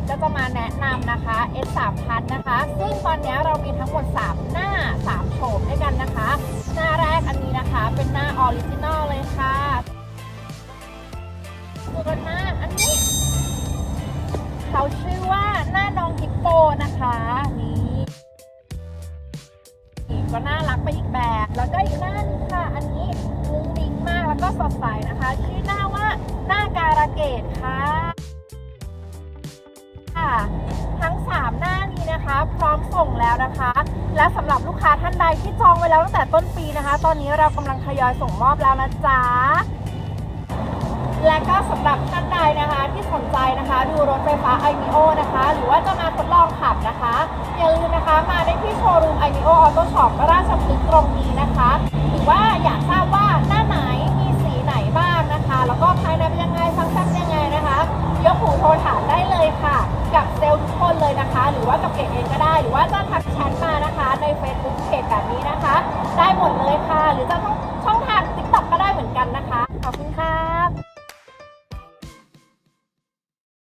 จก็จะมาแนะนำนะคะ S 3 0 0นะคะ ซึ่งตอนนี้เรามีทั้งหมด 3 หน้า 3 โฉมด้วยกันนะคะ หน้าแรกอันนี้นะคะเป็นหน้าออริจินอลเลยค่ะส่วนหน้าอันนี้ เขาชื่อว่าหน้าน้องฮิปโปนะคะนี่ก็น่ารักไปอีกแบบ แล้วก็อีกหน้านึงค่ะ อันนี้มุ้งมิ้งมากแล้วก็สดใสนะคะ ชื่อหน้าว่าหน้าการะเกดค่ะ ค่ะ ทั้ง 3 หน้านี้นะคะ พร้อมส่งแล้วนะคะ และสำหรับลูกค้าท่านใดที่จองไว้แล้วตั้งแต่ต้นปีนะคะ ตอนนี้เรากำลังทยอยส่งมอบแล้วนะจ๊ะและก็สำหรับท่านใดนะคะที่สนใจนะคะ ดูรถไฟฟ้า i อ o นะคะ หรือว่าจะมาทดลองขับนะคะ อย่าลืมนะคะมาได้ที่โชว์รูม i อ o Auto Shop ราชพฤกษ์ตรงนี้ หรือว่ากับเกดเองก็ได้ หรือว่าจะทักแชทมานะคะ ใน Facebook เพจแบบนี้นะคะ ได้หมดเลยค่ะ หรือจะต้อง